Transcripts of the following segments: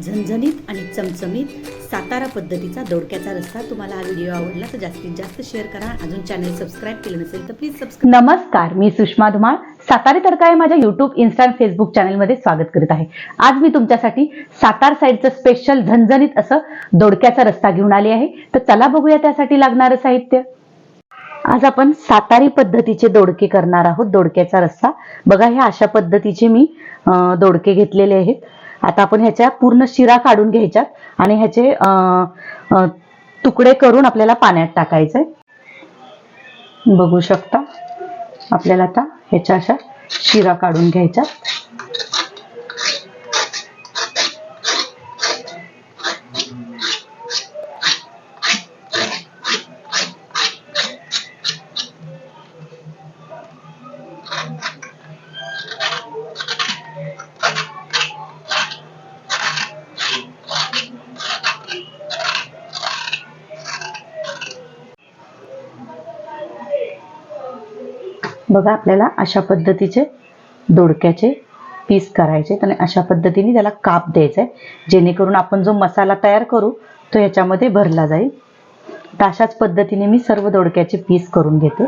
झणझणीत आणि चमचमीत सातारा पद्धतीचा दोडक्याचा रस्ता तुम्हाला हा व्हिडिओ आवडला तर जास्तीत जास्त शेअर करा. अजून चॅनल सबस्क्राईब केलं नसेल तर प्लीज सबस्क्राईब नमस्कार मी सुषमा धुमाळ. सातारी तडका या माझ्या युट्यूब इन्स्टा आणि फेसबुक चॅनलमध्ये स्वागत करीत आहे. आज मी तुमच्यासाठी सातार साईडचं स्पेशल झणझणीत असं दोडक्याचा रस्ता घेऊन आले आहे. तर चला बघूया त्यासाठी लागणारं साहित्य. आज आपण सातारी पद्धतीचे दोडके करणार आहोत. दोडक्याचा रस्सा बघा ह्या अशा पद्धतीचे मी दोडके घेतलेले आहेत. आता आपण ह्याच्या पूर्ण शिरा काढून घ्यायच्यात आणि ह्याचे अं, तुकडे करून आपल्याला पाण्यात टाकायचे बघू शकता? आपल्याला आता ह्याच्या अशा शिरा काढून घ्यायच्या बघा आपल्याला अशा पद्धतीचे दोडक्याचे पीस करायचे आणि अशा पद्धतीने त्याला काप द्यायचा आहे जेणेकरून आपण जो मसाला तयार करू तो ह्याच्यामध्ये भरला जाईल. तर अशाच पद्धतीने मी सर्व दोडक्याचे पीस करून घेते.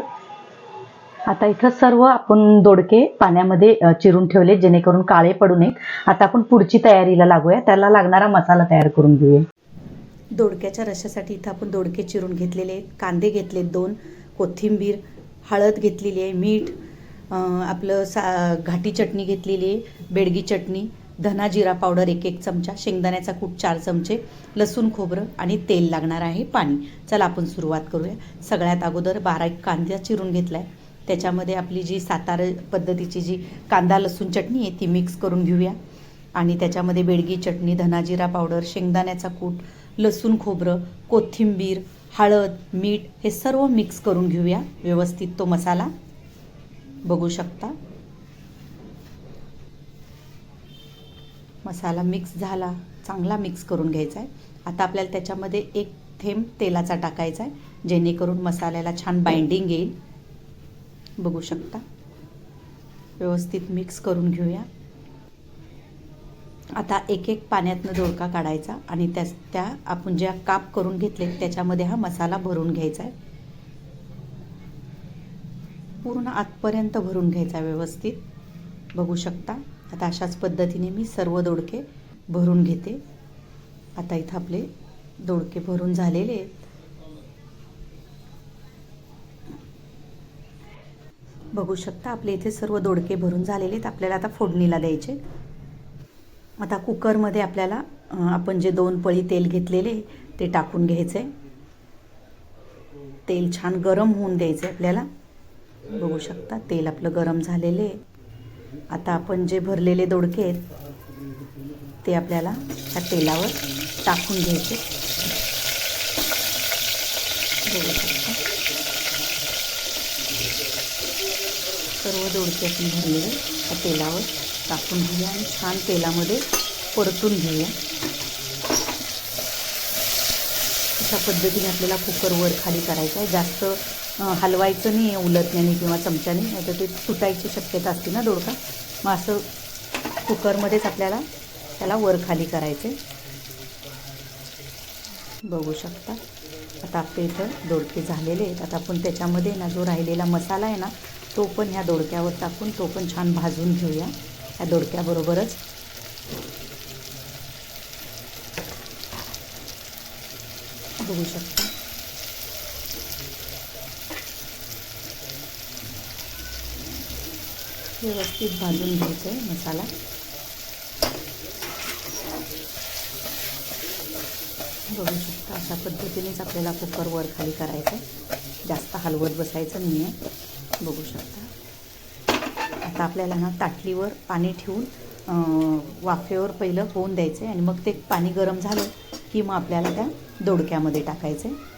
आता इथं सर्व आपण दोडके पाण्यामध्ये चिरून ठेवले जेणेकरून काळे पडू नयेत. आता आपण पुढची तयारीला लागूया. त्याला लागणारा मसाला तयार करून घेऊया. दोडक्याच्या रशासाठी इथं आपण दोडके चिरून घेतलेले आहेत. कांदे घेतले दोन कोथिंबीर हळद घेतलेली आहे मीठ आपलं सा घाटी चटणी घेतलेली आहे बेडगी चटणी धना जिरा पावडर एक एक चमचा शेंगदाण्याचा कूट चार चमचे लसूण खोबरं आणि तेल लागणार आहे पाणी. चला आपण सुरुवात करूया. सगळ्यात अगोदर बारा एक कांदा चिरून घेतला आहे त्याच्यामध्ये आपली जी सातारा पद्धतीची जी कांदा लसूण चटणी आहे ती मिक्स करून घेऊया. आणि त्याच्यामध्ये बेडगी चटणी धनाजिरा पावडर शेंगदाण्याचा कूट लसूण खोबरं कोथिंबीर हळद मीठ हे सर्व मिक्स करून घेऊया. व्यवस्थित तो मसाला. बघू शकता. मसाला मिक्स झाला. चांगला मिक्स करून घ्यायचा आहे आता आपल्याला त्याच्यामध्ये एक थेंब तेलाचा टाकायचा आहे जेणेकरून मसाल्याला छान बाइंडिंग येईल. बघू शकता. व्यवस्थित मिक्स करून घेऊया. आता एक एक पाण्यातनं दोडका काढायचा आणि त्या त्या आपण ज्या काप करून घेतले त्याच्यामध्ये हा मसाला भरून घ्यायचा आहे. पूर्ण आतपर्यंत भरून घ्यायचा आहे व्यवस्थित. बघू शकता आता अशाच पद्धतीने मी सर्व दोडके भरून घेते. आता इथं आपले दोडके भरून झालेले आहेत. बघू शकता आपले इथे सर्व दोडके भरून झालेले आहेत. आपल्याला आता फोडणीला द्यायचे आता कुकरमध्ये आपल्याला आपण जे दोन पळी तेल घेतलेले ते टाकून घ्यायचं. आहे तेल छान गरम होऊन द्यायचं आहे आपल्याला. बघू शकता तेल आपलं गरम झालेले. आहे आता आपण जे भरलेले दोडके आहेत ते आपल्याला त्या तेलावर टाकून घ्यायचे. बघू शकता. सर्व दोडके आपण भरलेले त्या तेलावर टाकून घेऊया आणि छान तेलामध्ये परतून घेऊया. अशा पद्धतीने आपल्याला कुकर वर खाली करायचं आहे. जास्त हलवायचं नाही आहे उलटण्याने किंवा चमच्याने नाही तर ते तुटायची शक्यता असते ना दोडका? मग असं कुकरमध्येच आपल्याला त्याला वर खाली करायचे बघू शकता. आता आपले इथं दोडके झालेले आहेत. आता आपण त्याच्यामध्ये ना जो राहिलेला मसाला आहे ना तो पण ह्या दोडक्यावर टाकून तो पण छान भाजून घेऊया. ह्या दोडक्याबरोबरच बघू शकता. व्यवस्थित भाजून घ्यायचं आहे मसाला. बघू शकता अशा पद्धतीनेच आपल्याला कुकर वर खाली करायचं आहे जास्त हलवत बसायचं नाही आहे बघू शकता. आता आपल्याला ना ताटलीवर पाणी ठेवून वाफेवर पहिलं होऊन द्यायचं आहे आणि मग ते पाणी गरम झालं की मग आपल्याला त्या दोडक्यामध्ये टाकायचं आहे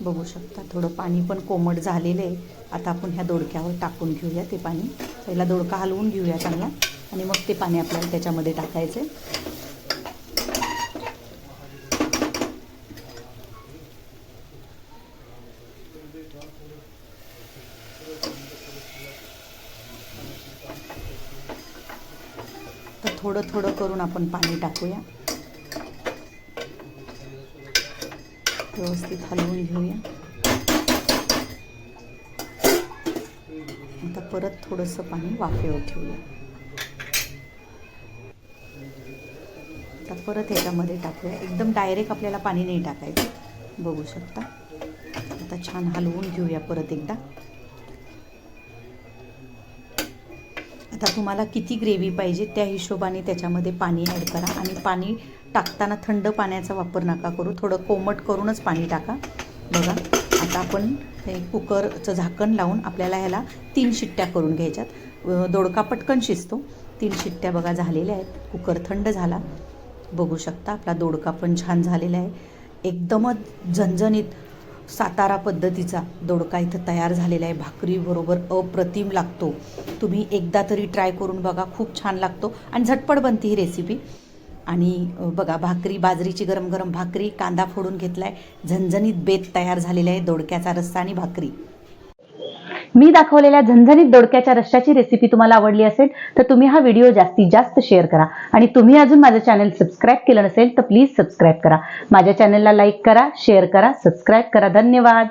बघू शकता थोडं पाणी पण कोमट झालेलं आहे. आता आपण ह्या दोडक्यावर टाकून घेऊया ते पाणी. पहिला दोडका हलवून घेऊया चांगला आणि मग ते पाणी आपल्याला त्याच्यामध्ये टाकायचं आहे थोडं थोडं करून आपण पाणी टाकूया. व्यवस्थित हलवून घेऊया. आता परत थोडंसं पाणी वाफेवर ठेवूया. आता परत ह्याच्यामध्ये टाकूया. एकदम डायरेक्ट आपल्याला पाणी नाही टाकायचं. बघू शकता. आता छान हलवून घेऊया परत एकदा. आता तुम्हाला किती ग्रेव्ही पाहिजे त्या हिशोबाने त्याच्यामध्ये पाणी ॲड करा. आणि पाणी टाकताना थंड पाण्याचा वापर नका करू. थोडं कोमट करूनच पाणी टाका. बघा आता आपण हे कुकरचं झाकण लावून आपल्याला ह्याला तीन शिट्ट्या करून घ्यायच्यात. दोडका पटकन शिजतो. तीन शिट्ट्या बघा झालेल्या आहेत. कुकर थंड झाला. बघू शकता आपला दोडका पण छान झालेला आहे. एकदमच झणझणीत सातारा पद्धतीचा दोडका इथं तयार झालेला आहे. भाकरीबरोबर अप्रतिम लागतो. तुम्ही एकदा तरी ट्राय करून बघा खूप छान लागतो. आणि झटपट बनते ही रेसिपी आणि बघा भाकरी बाजरीची गरम गरम भाकरी कांदा फोडून घेतला आहे झणझणीत बेत तयार झालेला आहे दोडक्याचा रस्सा आणि भाकरी. मी दाखवलेल्या झणझणीत दोडक्याच्या रश्श्याची रेसिपी तुम्हाला आवडली असेल तर तुम्ही हा व्हिडिओ जास्तीत जास्त शेअर करा. आणि तुम्ही अजून माझं चॅनल सबस्क्राईब केलं नसेल तर प्लीज सबस्क्राईब करा. माझ्या चॅनलला लाईक करा शेअर करा सबस्क्राईब करा. धन्यवाद.